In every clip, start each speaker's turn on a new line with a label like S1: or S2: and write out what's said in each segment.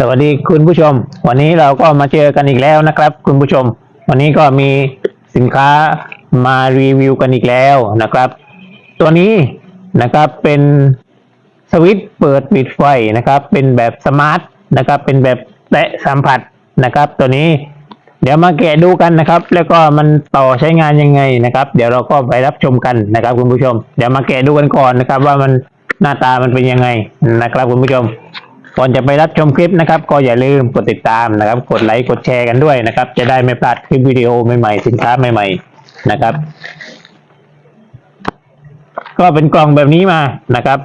S1: สวัสดีคุณผู้ชม วันนี้เราก็มาเจอกันอีกแล้วนะครับ คุณผู้ชม วันนี้ก็มีสินค้ามารีวิวกันอีกแล้วนะครับ ตัวนี้นะครับเป็นสวิตช์เปิดปิดไฟนะครับ เป็นแบบสมาร์ทนะครับ เป็นแบบแตะสัมผัสนะครับ ตัวนี้เดี๋ยวมาแกะดูกันนะครับ แล้วก็มันต่อใช้งานยังไงนะครับ เดี๋ยวเราก็ไปรับชมกันนะครับ คุณผู้ชม เดี๋ยวมาแกะดูกันก่อนนะครับ ว่ามันหน้าตามันเป็นยังไงนะครับ คุณผู้ชม ก่อนจะไปรับชมคลิปนะครับ ก็อย่าลืมกดติดตามนะครับ กดไลค์กดแชร์กันด้วยนะครับ จะได้ไม่พลาดคลิปวิดีโอใหม่ๆสินค้าใหม่ๆนะครับ ก็เป็นกล่องแบบนี้มานะครับ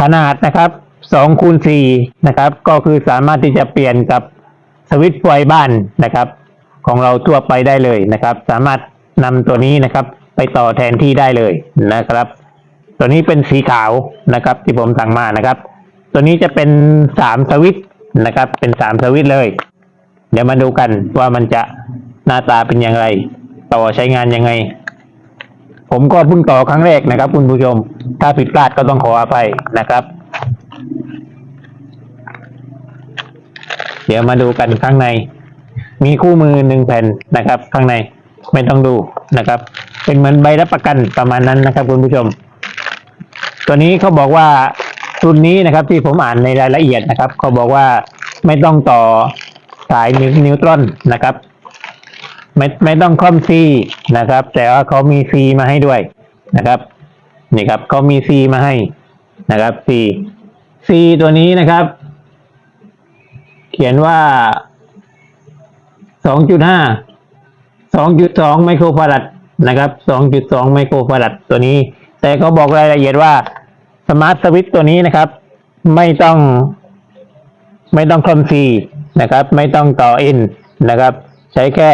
S1: ขนาดนะครับสองคูณสี่นะครับ ก็คือสามารถที่จะเปลี่ยนกับสวิตช์ไฟบ้านนะครับ ของเราทั่วไปได้เลยนะครับ สามารถนำตัวนี้นะครับ ไปต่อแทนที่ได้เลยนะครับ ตัวนี้เป็นสีขาวนะครับ ที่ผมสั่งมานะครับ ตัวนี้จะเป็นสามสวิตนะครับ เป็นสามสวิตเลย เดี๋ยวมาดูกันว่ามันจะหน้าตาเป็นอย่างไร ต่อใช้งานยังไง ผมก็เพิ่งต่อครั้งแรกนะครับ คุณผู้ชม ถ้าผิดพลาดก็ต้องขออภัยนะครับ เดี๋ยวมาดูกันข้างใน มีคู่มือหนึ่งแผ่นนะครับ ข้างในไม่ต้องดูนะครับ เป็นเหมือนใบรับประกันประมาณนั้นนะครับ คุณผู้ชม ตัวนี้เขาบอกว่า รุ่นนี้นะครับที่ผมอ่านในรายละเอียดนะครับเขาบอกว่าไม่ต้องต่อสายนิวนวตรอนนะครับ ไม่ไม่ต้องคล่อมซีนะครับ แต่ว่าเขามีซีมาให้ด้วยนะครับนี่ครับเขามีซีมาให้นะครับซีซีตัวนี้นะครับ เขียนว่าสองจุดห้าสองจุดสองไมโครฟารัดนะครับสองจุดสองไมโครฟารัดตัวนี้ แต่เขาบอกรายละเอียดว่า สมาร์ทสวิตตัวนี้นะครับ ไม่ต้อง ไม่ต้องคลอมซีนะครับ ไม่ต้องต่ออินนะครับ ใช้แค่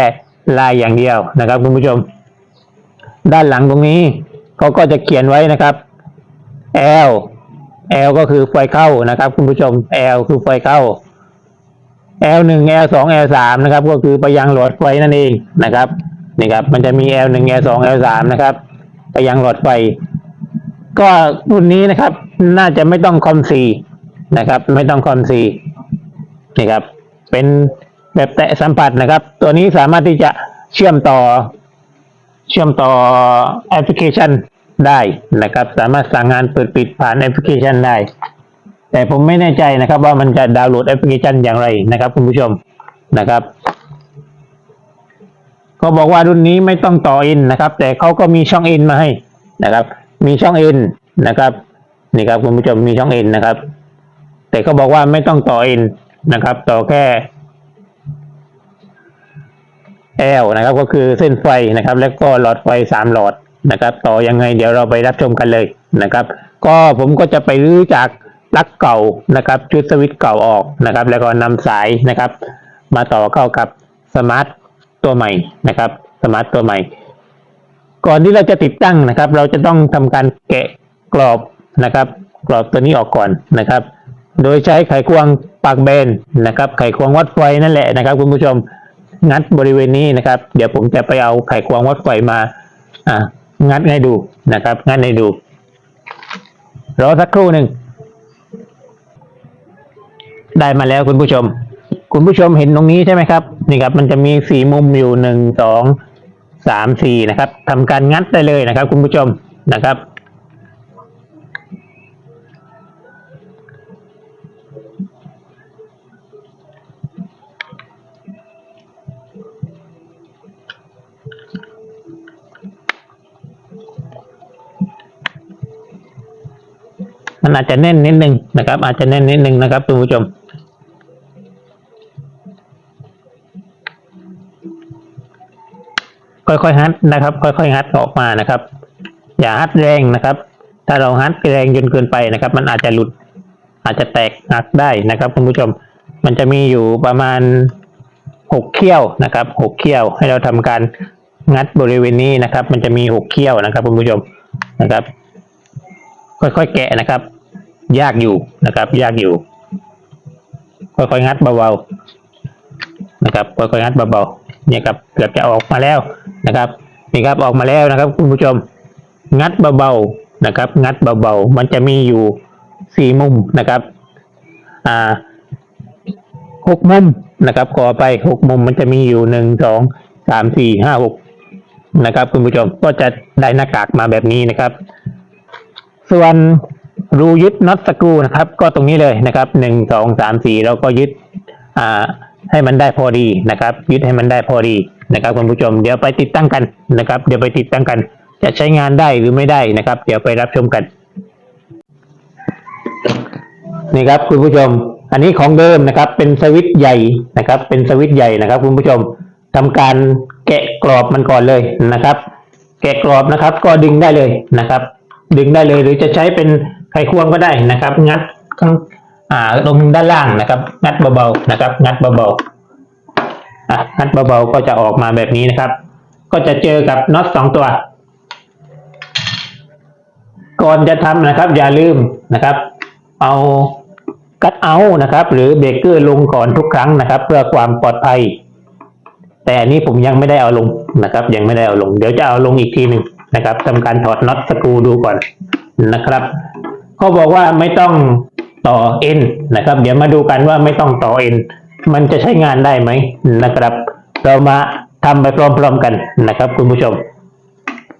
S1: ลายอย่างเดียวนะครับคุณผู้ชม ด้านหลังตรงนี้เขาก็จะเขียนไว้นะครับ L L ก็คือไฟเข้านะครับ คุณผู้ชม L คือไฟเข้า L หนึ่ง L สอง L สามนะครับ ก็คือไปยังหลอดไฟนั่นเองนะครับนี่ครับ มันจะมี L หนึ่ง L สอง L สามนะครับ ไปยังหลอดไฟ ก็รุ่นนี้นะครับ น่าจะไม่ต้องคอมซีนะครับ ไม่ต้องคอมซีนี่ครับ เป็นแบบแตะสัมผัสนะครับ ตัวนี้สามารถที่จะเชื่อมต่อ เชื่อมต่อแอปพลิเคชันได้นะครับ สามารถสั่งงานเปิดปิดผ่านแอปพลิเคชันได้ แต่ผมไม่แน่ใจนะครับ ว่ามันจะดาวน์โหลดแอปพลิเคชันอย่างไรนะครับ คุณผู้ชมนะครับก็บอกว่ารุ่นนี้ไม่ต้องต่ออินนะครับ แต่เขาก็มีช่องอินมาให้นะครับ มีช่องอินนะครับนี่ครับคุณผู้ชมมีช่องอินนะครับ แต่เขาบอกว่าไม่ต้องต่ออินนะครับ ต่อแค่ L นะครับ ก็คือเส้นไฟนะครับ แล้วก็หลอดไฟสามหลอดนะครับ ต่อยังไงเดี๋ยวเราไปรับชมกันเลยนะครับ ก็ผมก็จะไปรื้อจากปลั๊กเก่านะครับ ชุดสวิตช์เก่าออกนะครับ แล้วก็นำสายนะครับ มาต่อเข้ากับสมาร์ทตัวใหม่นะครับ สมาร์ทตัวใหม่ ก่อนที่เราจะติดตั้งนะครับ เราจะต้องทำการแกะกรอบนะครับ กรอบตัวนี้ออกก่อนนะครับ โดยใช้ไขควงปากเบนนะครับ ไขควงวัดไฟนั่นแหละนะครับ คุณผู้ชมงัดบริเวณนี้นะครับ เดี๋ยวผมจะไปเอาไขควงวัดไฟมาอ่างัดให้ดูนะครับ งัดให้ดูรอสักครู่หนึ่งได้มาแล้วคุณผู้ชม คุณผู้ชมเห็นตรงนี้ใช่ไหมครับ นี่ครับ มันจะมีสี่มุมอยู่หนึ่งสอง สามสี่นะครับทำการงัดได้เลยนะครับ คุณผู้ชมนะครับมันอาจจะแน่นนิดนึงนะครับ อาจจะแน่นนิดนึงนะครับคุณผู้ชม ค่อยๆฮัดนะครับ ค่อยๆฮัดออกมานะครับ อย่าฮัดแรงนะครับ ถ้าเราฮัดแรงจนเกินไปนะครับ มันอาจจะหลุดอาจจะแตกหักได้นะครับคุณผู้ชมมันจะมีอยู่ประมาณหกเขี้ยวนะครับหกเขี้ยวให้เราทำการงัดบริเวณนี้นะครับ มันจะมีหกเขี้ยวนะครับคุณผู้ชมนะครับ ค่อยๆแกะนะครับ ยากอยู่นะครับ ยากอยู่ ค่อยๆงัดเบาๆนะครับ ค่อยๆงัดเบาๆ เนี่ยครับเกือบจะออกมาแล้วนะครับนี่ครับออกมาแล้วนะครับ คุณผู้ชมงัดเบาๆนะครับ งัดเบาๆมันจะมีอยู่สี่มุมนะครับ อ่าหกมุมนะครับขอไปหกมุมมันจะมีอยู่หนึ่งสองสามสี่ห้าหกนะครับ คุณผู้ชมก็จะได้หน้ากากมาแบบนี้นะครับ ส่วนรูยึดน็อตสกรูนะครับ ก็ตรงนี้เลยนะครับหนึ่งสองสามสี่เราก็ยึดอ่า ให้มันได้พอดีนะครับ ยึดให้มันได้พอดีนะครับคุณผู้ชมเดี๋ยวไปติดตั้งกันนะครับ เดี๋ยวไปติดตั้งกัน จะใช้งานได้หรือไม่ได้นะครับ เดี๋ยวไปรับชมกันนี่ครับคุณผู้ชม อันนี้ของเดิมนะครับ เป็นสวิตช์ใหญ่นะครับ เป็นสวิตช์ใหญ่นะครับ คุณผู้ชมทำการแกะกรอบมันก่อนเลยนะครับ แกะกรอบนะครับ ก็ดึงได้เลยนะครับ ดึงได้เลยหรือจะใช้เป็นไขควงก็ได้นะครับ งัดข้าง อ่าตรงด้านล่างนะครับ งัดเบาๆนะครับ งัดเบาๆอะงัดเบาๆก็จะออกมาแบบนี้นะครับ ก็จะเจอกับน็อตสองตัว ก่อนจะทำนะครับ อย่าลืมนะครับ เอากัดเอานะครับ หรือเบรกเกอร์ลงก่อนทุกครั้งนะครับ เพื่อความปลอดภัย แต่อันนี้ผมยังไม่ได้เอาลงนะครับ ยังไม่ได้เอาลง เดี๋ยวจะเอาลงอีกทีหนึ่งนะครับทำการถอดน็อตสกรูดูก่อนนะครับเขาบอกว่าไม่ต้อง ต่อเอ็นนะครับ เดี๋ยวมาดูกันว่าไม่ต้องต่อเอ็นมันจะใช้งานได้ไหมนะครับ เรามาทำไปพร้อมๆกันนะครับ คุณผู้ชม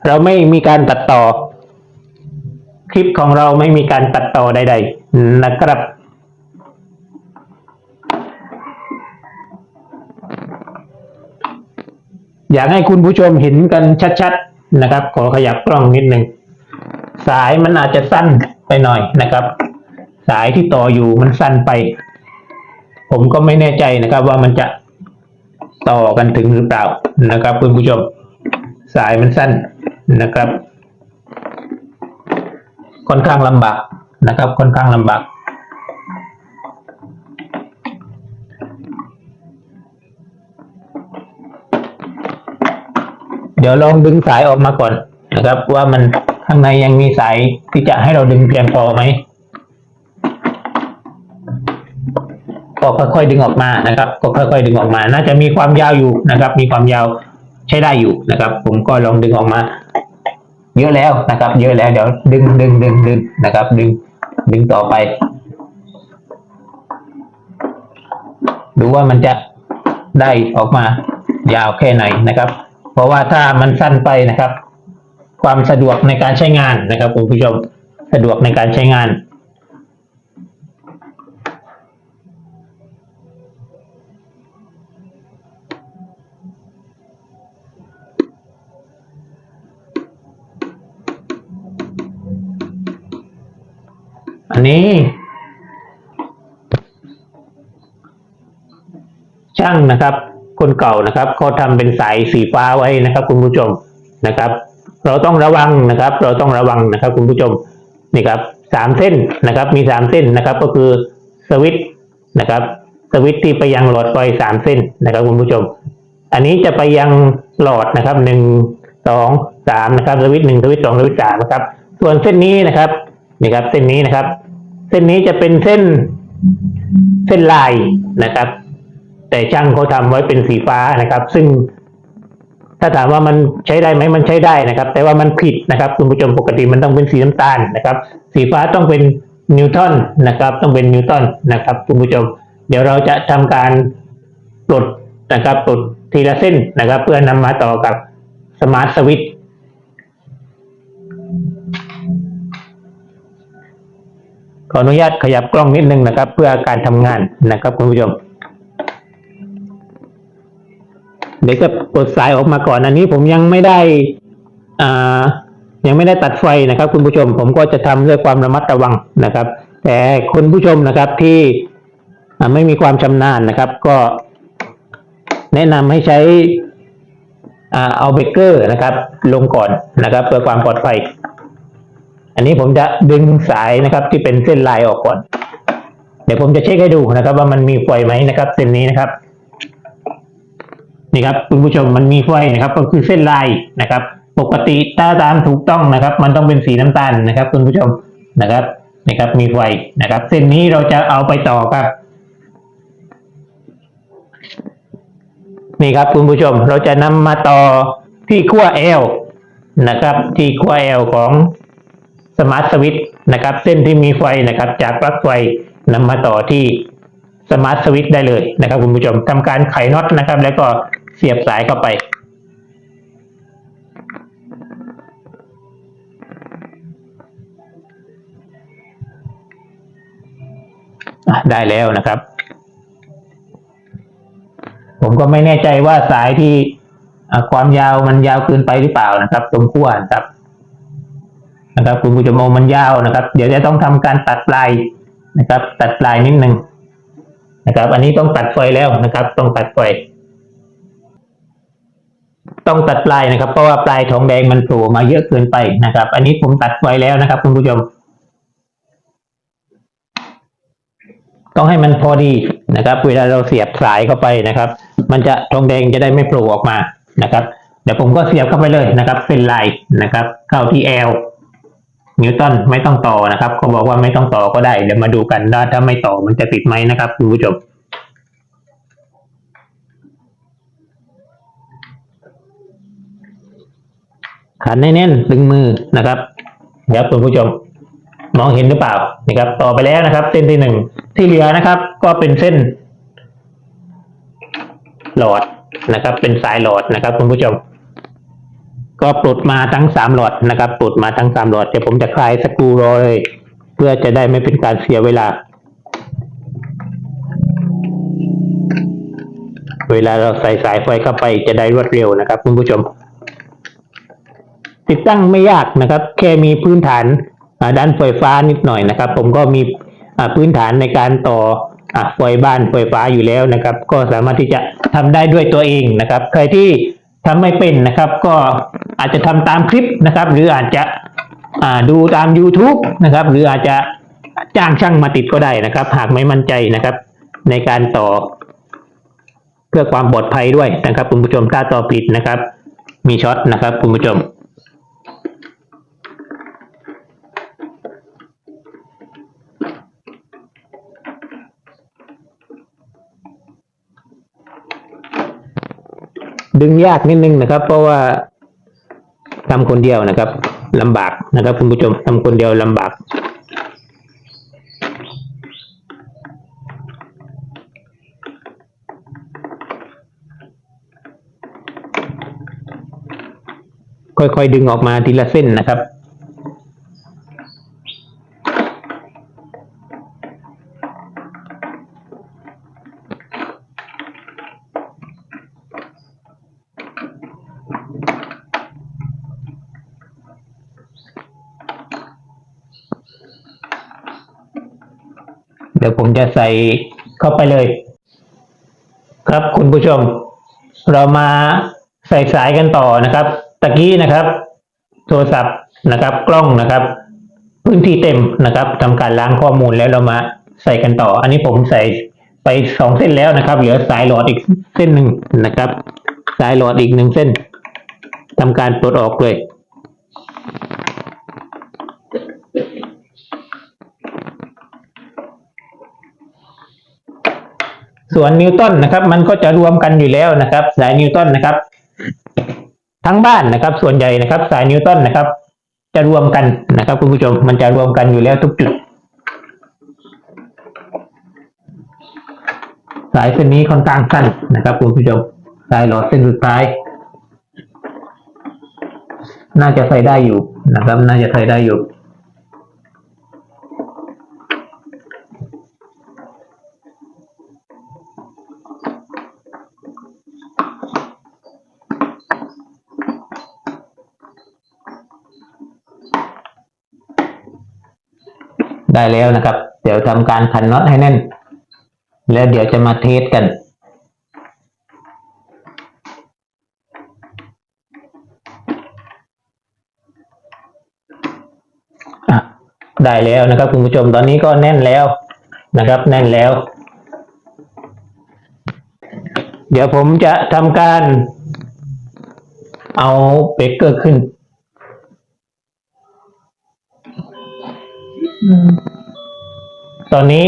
S1: เราไม่มีการตัดต่อ คลิปของเราไม่มีการตัดต่อใด ๆ นะครับอยากให้คุณผู้ชมเห็นกันชัดๆนะครับ ขอขยับกล้องนิดหนึ่ง สายมันอาจจะสั้นไปหน่อยนะครับ สายที่ต่ออยู่มันสั้นไป ผมก็ไม่แน่ใจนะครับ ว่ามันจะต่อกันถึงหรือเปล่านะครับคุณผู้ชมสายมันสั้นนะครับ ค่อนข้างลำบากนะครับ ค่อนข้างลำบากเดี๋ยวลองดึงสายออกมาก่อนนะครับ ว่ามันข้างในยังมีสายที่จะให้เราดึงเพียงพอไหม ก็ค่อยๆดึงออกมานะครับ ก็ค่อยๆดึงออกมา น่าจะมีความยาวอยู่นะครับ มีความยาวใช้ได้อยู่นะครับ ผมก็ลองดึงออกมา เยอะแล้วนะครับ เยอะแล้วเดี๋ยวดึงดึงดึงดึงนะครับ ดึงดึงต่อไป ดูว่ามันจะได้ออกมายาวแค่ไหนนะครับ เพราะว่าถ้ามันสั้นไปนะครับ ความสะดวกในการใช้งานนะครับคุณผู้ชมสะดวกในการใช้งาน อันนี้ ช่างนะครับ คนเก่านะครับเขาทำเป็นสายสีฟ้าไว้นะครับ คุณผู้ชมนะครับ เราต้องระวังนะครับ เราต้องระวังนะครับ คุณผู้ชมนี่ครับสามเส้นนะครับ มีสามเส้นนะครับ ก็คือสวิตนะครับ สวิตที่ไปยังหลอดไฟสามเส้นนะครับ คุณผู้ชม อันนี้จะไปยังหลอดนะครับหนึ่งสองสามนะครับ สวิตหนึ่งสวิตสองสวิตสามนะครับ ส่วนเส้นนี้นะครับ นี่ครับ เส้นนี้นะครับ เส้นนี้จะเป็นเส้นเส้นลายนะครับ แต่ช่างเขาทำไว้เป็นสีฟ้านะครับ ซึ่งถ้าถามว่ามันใช้ได้ไหมมันใช้ได้นะครับ แต่ว่ามันผิดนะครับ คุณผู้ชมปกติมันต้องเป็นสีน้ำตาลนะครับ สีฟ้าต้องเป็นนิวตันนะครับ ต้องเป็นนิวตันนะครับคุณผู้ชม เดี๋ยวเราจะทำการปลดนะครับปลดทีละเส้นนะครับ เพื่อนำมาต่อกับสมาร์ทสวิตช์ ออนุญาตขยับกล้องนิดนึงนะครับ เพื่อการทำงานนะครับคุณผู้ชม เดี๋ยวจะกดสายออกมาก่อนอันนี้ผมยังไม่ได้อ่ายังไม่ได้ตัดไฟนะครับ คุณผู้ชม ผมก็จะทำด้วยความระมัดระวังนะครับ แต่คุณผู้ชมนะครับที่ไม่มีความชำนาญนะครับ ก็แนะนำให้ใช้อ่าเอาเบเกอร์นะครับ ลงก่อนนะครับ เพื่อความปลอดภัย อันนี้ผมจะดึงสายนะครับ ที่เป็นเส้นลายออกก่อน เดี๋ยวผมจะเช็คให้ดูนะครับ ว่ามันมีไฟไหมนะครับ เส้นนี้นะครับ นี่ครับ คุณผู้ชมมันมีไฟนะครับ ก็คือเส้นลายนะครับ ปกติถ้าตามถูกต้องนะครับ มันต้องเป็นสีน้ำตาลนะครับ คุณผู้ชมนะครับนี่ครับ มีไฟนะครับ เส้นนี้เราจะเอาไปต่อครับนี่ครับคุณผู้ชมเราจะนำมาต่อที่ขั้ว L นะครับ ที่ขั้ว L ของ สมาร์ทสวิตช์นะครับ เส้นที่มีไฟนะครับ จากปลั๊กไฟนำมาต่อที่สมาร์ทสวิตช์ได้เลยนะครับ คุณผู้ชมทำการไขน็อตนะครับ แล้วก็เสียบสายเข้าไป ได้แล้วนะครับ ผมก็ไม่แน่ใจว่าสายที่ความยาวมันยาวเกินไปหรือเปล่านะครับ ตรงขั้วนะครับ นะครับคุณผู้ชมมันยาวนะครับ เดี๋ยวจะต้องทำการตัดปลายนะครับ ตัดปลายนิดนึงนะครับ อันนี้ต้องตัดไฟแล้วนะครับ ต้องตัดไฟต้องตัดปลายนะครับ เพราะว่าปลายทองแดงมันโผล่มาเยอะเกินไปนะครับ อันนี้ผมตัดไฟแล้วนะครับ คุณผู้ชม ต้องให้มันพอดีนะครับ เวลาเราเสียบสายเข้าไปนะครับ มันจะทองแดงจะได้ไม่โผล่ออกมานะครับ เดี๋ยวผมก็เสียบเข้าไปเลยนะครับเส้นลายนะครับ เข้าที่แอล นิวตันไม่ต้องต่อนะครับเขาบอกว่าไม่ต้องต่อก็ได้ เดี๋ยวมาดูกันว่าถ้าไม่ต่อมันจะติดไหมนะครับคุณผู้ชมขันแน่นๆดึงมือนะครับเดี๋ยวคุณผู้ชมมองเห็นหรือเปล่านะครับ ต่อไปแล้วนะครับ เส้นที่หนึ่งที่เหลือนะครับ ก็เป็นเส้น หลอดนะครับ เป็นสายหลอดนะครับคุณผู้ชม ก็ปลดมาทั้งสามหลอดนะครับปลดมาทั้งสามหลอดเดี๋ยวผมจะคลายสกรูรอเลย เพื่อจะได้ไม่เป็นการเสียเวลา เวลาเราใส่สายไฟเข้าไปจะได้รวดเร็วนะครับคุณผู้ชม ติดตั้งไม่ยากนะครับ แค่มีพื้นฐานด้านไฟฟ้านิดหน่อยนะครับ ผมก็มีพื้นฐานในการต่ออไฟบ้านไฟฟ้าอยู่แล้วนะครับ ก็สามารถที่จะทำได้ด้วยตัวเองนะครับ ใครที่ ทำไม่เป็นนะครับ ก็อาจจะทำตามคลิปนะครับ หรืออาจจะอ่าดูตาม YouTube นะครับ หรืออาจจะจ้างช่างมาติดก็ได้นะครับ หากไม่มั่นใจนะครับ ในการต่อ เพื่อความปลอดภัยด้วยนะครับ คุณผู้ชมถ้าต่อผิดนะครับ มีช็อตนะครับ คุณผู้ชม ดึงยากนิดนึงนะครับ เพราะว่าทำคนเดียวนะครับลำบากนะครับ คุณผู้ชมทำคนเดียวลำบาก ค่อยๆดึงออกมาทีละเส้นนะครับ เดี๋ยวผมจะใส่เข้าไปเลย ครับคุณผู้ชม เรามาใส่สายกันต่อนะครับ ตะกี้นะครับ โทรศัพท์นะครับ กล้องนะครับ พื้นที่เต็มนะครับทำการล้างข้อมูลแล้วเรามาใส่กันต่อ อันนี้ผมใส่ไปสองเส้นแล้วนะครับ เหลือสายหลอดอีกเส้นหนึ่งนะครับ สายหลอดอีกหนึ่งเส้นทำการปลดออกเลย ส่วนนิวตันนะครับ มันก็จะรวมกันอยู่แล้วนะครับ สายนิวตันนะครับ ทั้งบ้านนะครับ ส่วนใหญ่นะครับ สายนิวตันนะครับ จะรวมกันนะครับคุณผู้ชมมันจะรวมกันอยู่แล้วทุกจุด สายเส้นนี้ค่อนข้างสั้นนะครับคุณผู้ชมสายหลอดเส้นสุดท้าย น่าจะใส่ได้อยู่นะครับ น่าจะใส่ได้อยู่ ได้แล้วนะครับ เดี๋ยวทำการขันน็อตให้แน่น แล้วเดี๋ยวจะมาเทสกันได้แล้วนะครับคุณผู้ชมตอนนี้ก็แน่นแล้วนะครับ แน่นแล้ว เดี๋ยวผมจะทำการ เอาเบรกเกอร์ขึ้น ตอนนี้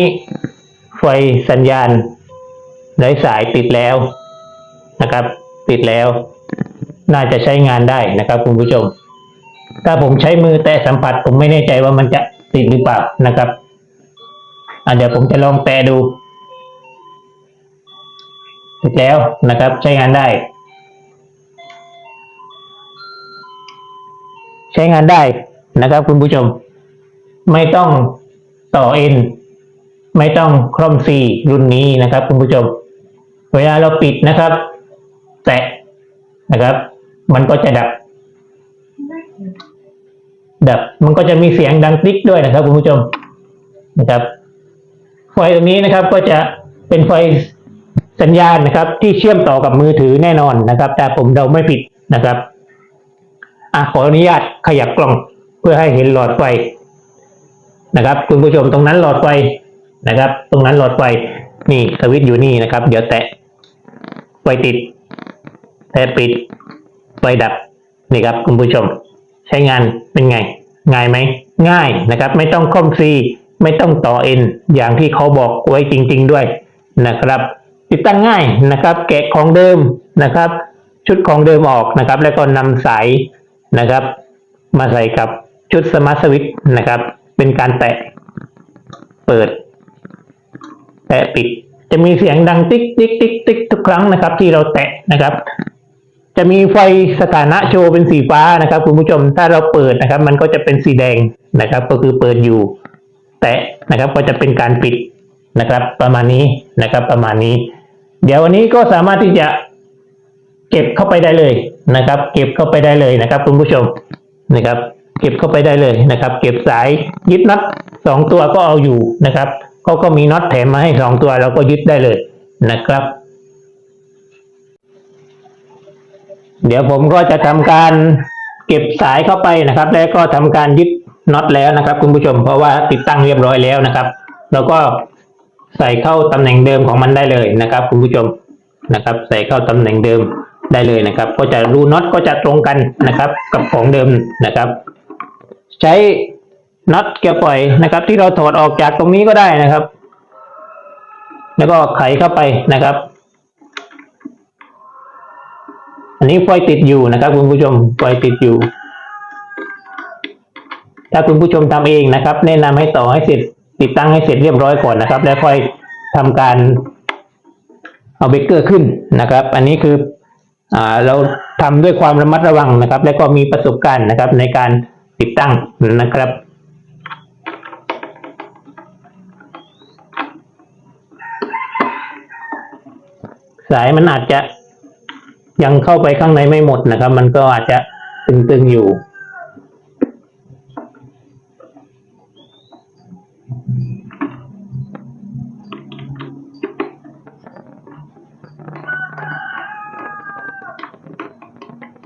S1: ไฟสัญญาณไร้สายติดแล้วนะครับ ติดแล้ว น่าจะใช้งานได้นะครับ คุณผู้ชม ถ้าผมใช้มือแตะสัมผัส ผมไม่แน่ใจว่ามันจะติดหรือเปล่านะครับอะเดี๋ยวผมจะลองแตะดูติดแล้วนะครับ ใช้งานได้ ใช้งานได้นะครับ คุณผู้ชม ไม่ต้องต่อเอ็นไม่ต้องคร่อมซีรุ่นนี้นะครับ คุณผู้ชม เวลาเราปิดนะครับ แตะนะครับ มันก็จะดับ ดับมันก็จะมีเสียงดังติ๊กด้วยนะครับ คุณผู้ชมนะครับ ไฟตรงนี้นะครับก็จะเป็นไฟสัญญาณนะครับ ที่เชื่อมต่อกับมือถือแน่นอนนะครับ แต่ผมเดาไม่ผิดนะครับอะขออนุญาตขยับกล่องเพื่อให้เห็นหลอดไฟ นะครับ คุณผู้ชมตรงนั้นหลอดไฟนะครับ ตรงนั้นหลอดไฟนี่สวิตช์อยู่นี่นะครับ เดี๋ยวแตะไฟติด แตะปิดไฟดับนี่ครับ คุณผู้ชม ใช้งานเป็นไง ง่ายไหมง่ายนะครับ ไม่ต้องคอมซีไม่ต้องต่อเอ็นอย่างที่เขาบอกไว้จริง ๆด้วยนะครับ ติดตั้งง่ายนะครับ แกะของเดิมนะครับ ชุดของเดิมออกนะครับ แล้วก็นำสายนะครับ มาใส่กับชุดสมาร์ทสวิตช์นะครับ เป็นการแตะ เปิด แตะปิด จะมีเสียงดังติ๊กติ๊กติ๊กติ๊กทุกครั้งนะครับ ที่เราแตะนะครับ จะมีไฟสถานะโชว์เป็นสีฟ้านะครับ คุณผู้ชมถ้าเราเปิดนะครับ มันก็จะเป็นสีแดงนะครับ ก็คือเปิดอยู่ แตะนะครับ ก็จะเป็นการปิดนะครับ ประมาณนี้นะครับ ประมาณนี้ เดี๋ยววันนี้ก็สามารถที่จะเก็บเข้าไปได้เลยนะครับ เก็บเข้าไปได้เลยนะครับ คุณผู้ชมนะครับ เก็บเข้าไปได้เลยนะครับ เก็บสายยึดน็อตสองตัวก็เอาอยู่นะครับเขาก็มีน็อตแถมมาให้สองตัวเราก็ยึดได้เลยนะครับ เดี๋ยวผมก็จะทำการเก็บสายเข้าไปนะครับ แล้วก็ทำการยึดน็อตแล้วนะครับ คุณผู้ชมเพราะว่าติดตั้งเรียบร้อยแล้วนะครับแล้วก็ใส่เข้าตำแหน่งเดิมของมันได้เลยนะครับ คุณผู้ชมนะครับ ใส่เข้าตำแหน่งเดิมได้เลยนะครับ ก็จะรูน็อตก็จะตรงกันนะครับ กับของเดิมนะครับ ใช้น็อตเกียร์ปล่อยนะครับ ที่เราถอดออกจากตรงนี้ก็ได้นะครับ แล้วก็ไขเข้าไปนะครับ อันนี้ไฟติดอยู่นะครับ คุณผู้ชมไฟติดอยู่ ถ้าคุณผู้ชมทำเองนะครับ แนะนำให้ต่อให้เสร็จติดตั้งให้เสร็จเรียบร้อยก่อนนะครับ แล้วค่อยทำการเอาเบรกเกอร์ขึ้นนะครับ อันนี้คืออ่าเราทำด้วยความระมัดระวังนะครับ และก็มีประสบการณ์นะครับในการ ติดตั้งนะครับ สายมันอาจจะยังเข้าไปข้างในไม่หมดนะครับ มันก็อาจจะตึงๆอยู่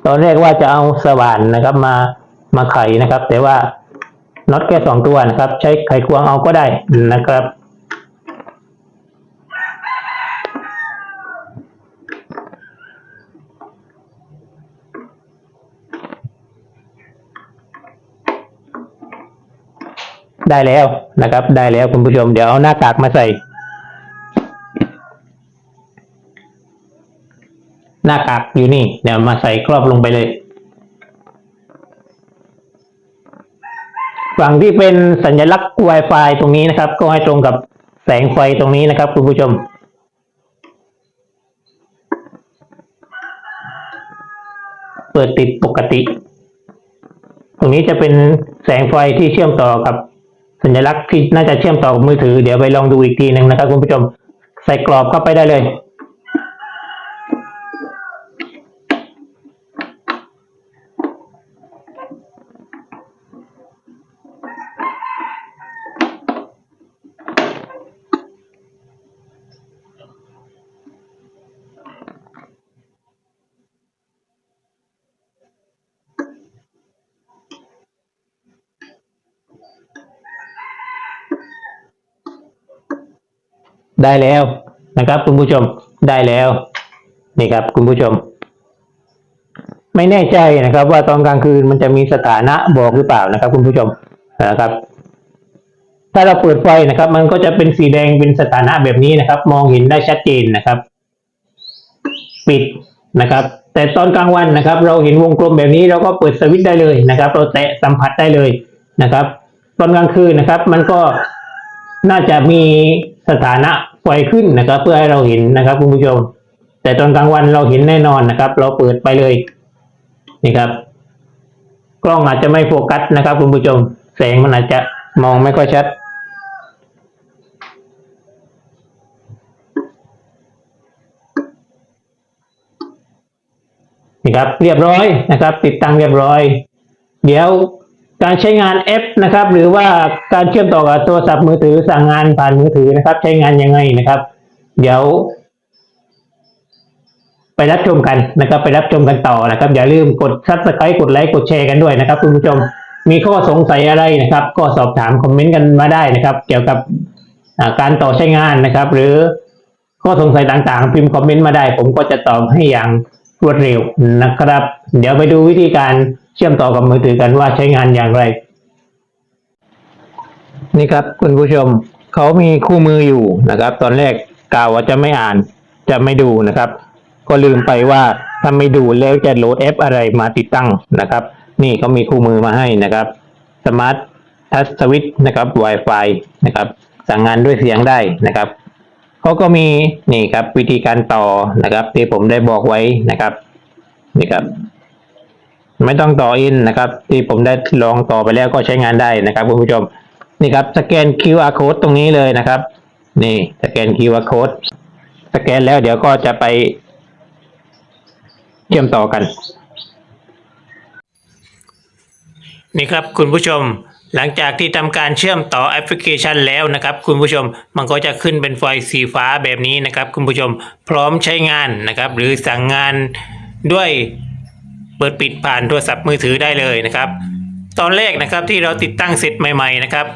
S1: ตอนแรกว่าจะเอาสว่านนะครับมา มาไขนะครับ แต่ว่าน็อตแค่สองตัวนะครับ ใช้ไขควงเอาก็ได้นะครับได้แล้วนะครับ ได้แล้วคุณผู้ชมเดี๋ยวเอาหน้ากากมาใส่ หน้ากากอยู่นี่ เดี๋ยวมาใส่ครอบลงไปเลย ฝั่งที่เป็นสัญลักษณ์ Wi-Fi ตรงนี้นะครับ ก็ให้ตรงกับแสงไฟตรงนี้นะครับ คุณผู้ชม เปิดติดปกติ ตรงนี้จะเป็นแสงไฟที่เชื่อมต่อกับสัญลักษณ์ที่น่าจะเชื่อมต่อกับมือถือ เดี๋ยวไปลองดูอีกทีหนึ่งนะครับ คุณผู้ชม ใส่กรอบเข้าไปได้เลย ได้แล้วนะครับ คุณผู้ชมได้แล้ว นี่ครับ คุณผู้ชม ไม่แน่ใจนะครับ ว่าตอนกลางคืนมันจะมีสถานะบอกหรือเปล่านะครับ คุณผู้ชมนะครับ ถ้าเราเปิดไฟนะครับ มันก็จะเป็นสีแดงเป็นสถานะแบบนี้นะครับ มองเห็นได้ชัดเจนนะครับ ปิดนะครับ แต่ตอนกลางวันนะครับ เราเห็นวงกลมแบบนี้เราก็เปิดสวิตช์ได้เลยนะครับ เราแตะสัมผัสได้เลยนะครับ ตอนกลางคืนนะครับ มันก็น่าจะมีสถานะ ไฟขึ้นนะครับ เพื่อให้เราเห็นนะครับคุณผู้ชม แต่ตอนกลางวันเราเห็นแน่นอนนะครับ เราเปิดไปเลยนี่ครับ กล้องอาจจะไม่โฟกัสนะครับ คุณผู้ชม แสงมันอาจจะมองไม่ค่อยชัดนี่ครับเรียบร้อยนะครับ ติดตั้งเรียบร้อย เดี๋ยว การใช้งานแอปนะครับ หรือว่าการเชื่อมต่อกับโทรศัพท์มือถือสั่งงานผ่านมือถือนะครับ ใช้งานยังไงนะครับ เดี๋ยว ไปรับชมกันนะครับ ไปรับชมกันต่อนะครับ อย่าลืมกดซับสไครต์กดไลค์กดแชร์กันด้วยนะครับคุณผู้ชมมีข้อสงสัยอะไรนะครับ ก็สอบถามคอมเมนต์กันมาได้นะครับ เกี่ยวกับการต่อใช้งานนะครับ หรือข้อสงสัยต่างๆ พิมพ์คอมเมนต์มาได้ ผมก็จะตอบให้อย่างรวดเร็วนะครับ เดี๋ยวไปดูวิธีการ เชื่อมต่อกับมือถือกันว่าใช้งานอย่างไร นี่ครับคุณผู้ชมเขามีคู่มืออยู่นะครับ ตอนแรกกล่าวว่าจะไม่อ่านจะไม่ดูนะครับ ก็ลืมไปว่าถ้าไม่ดูแล้วจะโหลดแอปอะไรมาติดตั้งนะครับ นี่เขามีคู่มือมาให้นะครับสมาร์ททัชสวิตนะครับ Wi-Fi นะครับ สั่งงานด้วยเสียงได้นะครับเขาก็มีนี่ครับวิธีการต่อนะครับ ที่ผมได้บอกไว้นะครับนี่ครับ ไม่ต้องต่ออินนะครับ ที่ผมได้ลองต่อไปแล้วก็ใช้งานได้นะครับคุณผู้ชมนี่ครับสแกน QR code ตรงนี้เลยนะครับ นี่สแกน QR code สแกนแล้วเดี๋ยวก็จะไปเชื่อมต่อกัน นี่ครับคุณผู้ชมหลังจากที่ทำการเชื่อมต่อแอปพลิเคชันแล้วนะครับ คุณผู้ชมมันก็จะขึ้นเป็นไฟสีฟ้าแบบนี้นะครับ คุณผู้ชมพร้อมใช้งานนะครับ หรือสั่งงานด้วย เปิดปิดผ่านโทรศัพท์มือถือได้เลยนะครับ ตอนแรกนะครับที่เราติดตั้งเสร็จใหม่ๆนะครับ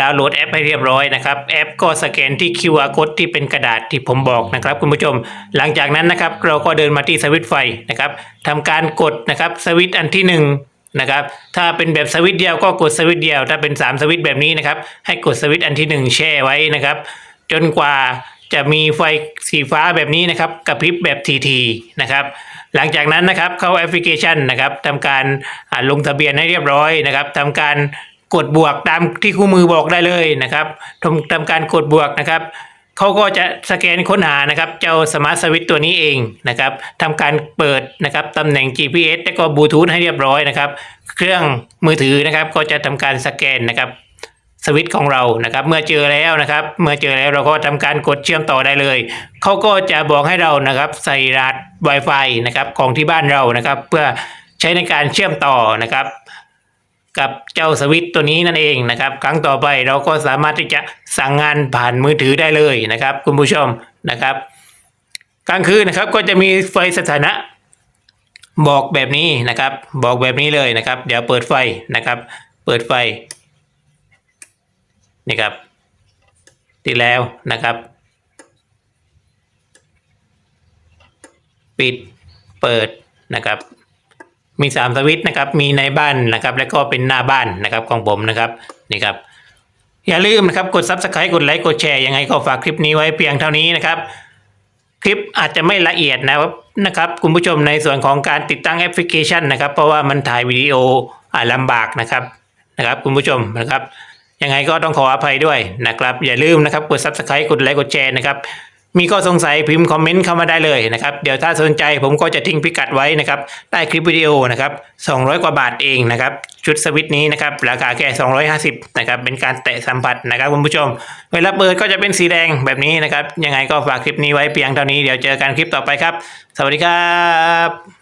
S1: ดาวน์โหลดแอปให้เรียบร้อยนะครับ แอปก็สแกนที่ QR code ที่เป็นกระดาษที่ผมบอกนะครับ คุณผู้ชม หลังจากนั้นนะครับเราก็เดินมาที่สวิตช์ไฟนะครับทำการกดนะครับสวิตช์อันที่หนึ่งนะครับ ถ้าเป็นแบบสวิตช์เดียวก็กดสวิตช์เดียว ถ้าเป็น 3 สวิตช์แบบนี้นะครับ ให้กดสวิตช์อันที่หนึ่งแช่ไว้นะครับ จนกว่าจะมีไฟสีฟ้าแบบนี้นะครับกระพริบแบบทีๆนะครับ หลังจากนั้นนะครับเข้าแอปพลิเคชันนะครับทำการอ่าลงทะเบียนให้เรียบร้อยนะครับทำการกดบวกตามที่คู่มือบอกได้เลยนะครับทำทำการกดบวกนะครับเขาก็จะสแกนค้นหานะครับเจ้าสมาร์ทสวิตตัวนี้เองนะครับทำการเปิดนะครับตำแหน่ง GPS และก็บลูทูธให้เรียบร้อยนะครับ เครื่องมือถือนะครับก็จะทำการสแกนนะครับ สวิตช์ของเรานะครับ เมื่อเจอแล้วนะครับ เมื่อเจอแล้วเราก็ทำการกดเชื่อมต่อได้เลยเขาก็จะบอกให้เรานะครับใส่รหัส Wi-Fi นะครับของที่บ้านเรานะครับ เพื่อใช้ในการเชื่อมต่อนะครับ กับเจ้าสวิตช์ตัวนี้นั่นเองนะครับ ครั้งต่อไปเราก็สามารถที่จะสั่งงานผ่านมือถือได้เลยนะครับ คุณผู้ชมนะครับกลางคืนนะครับก็จะมีไฟสถานะบอกแบบนี้นะครับ บอกแบบนี้เลยนะครับ เดี๋ยวเปิดไฟนะครับ เปิดไฟ นี่ครับติดแล้วนะครับ ปิดเปิดนะครับ มีสามสวิตช์นะครับ มีในบ้านนะครับ แล้วก็เป็นหน้าบ้านนะครับของผมนะครับนี่ครับ อย่าลืมนะครับกด subscribe กดไลค์กดแชร์ยังไงก็ฝากคลิปนี้ไว้เพียงเท่านี้นะครับ คลิปอาจจะไม่ละเอียดนะครับนะครับคุณผู้ชมในส่วนของการติดตั้งแอปพลิเคชันนะครับ เพราะว่ามันถ่ายวิดีโออ่าลำบากนะครับนะครับ คุณผู้ชมนะครับ ยังไงก็ต้องขออภัยด้วยนะครับ อย่าลืมนะครับกด subscribe กดไลค์กดแชร์นะครับมีข้อสงสัยพิมพ์คอมเมนต์เข้ามาได้เลยนะครับ เดี๋ยวถ้าสนใจผมก็จะทิ้งพิกัดไว้นะครับ ใต้คลิปวิดีโอนะครับ 200 กว่าบาทเองนะครับ ชุดสวิตนี้นะครับ ราคาแค่ 250 นะครับ เป็นการแตะสัมผัสนะครับคุณผู้ชม เวลาเปิดก็จะเป็นสีแดงแบบนี้นะครับ ยังไงก็ฝากคลิปนี้ไว้เพียงเท่านี้ เดี๋ยวเจอกันคลิปต่อไปครับ สวัสดีครับ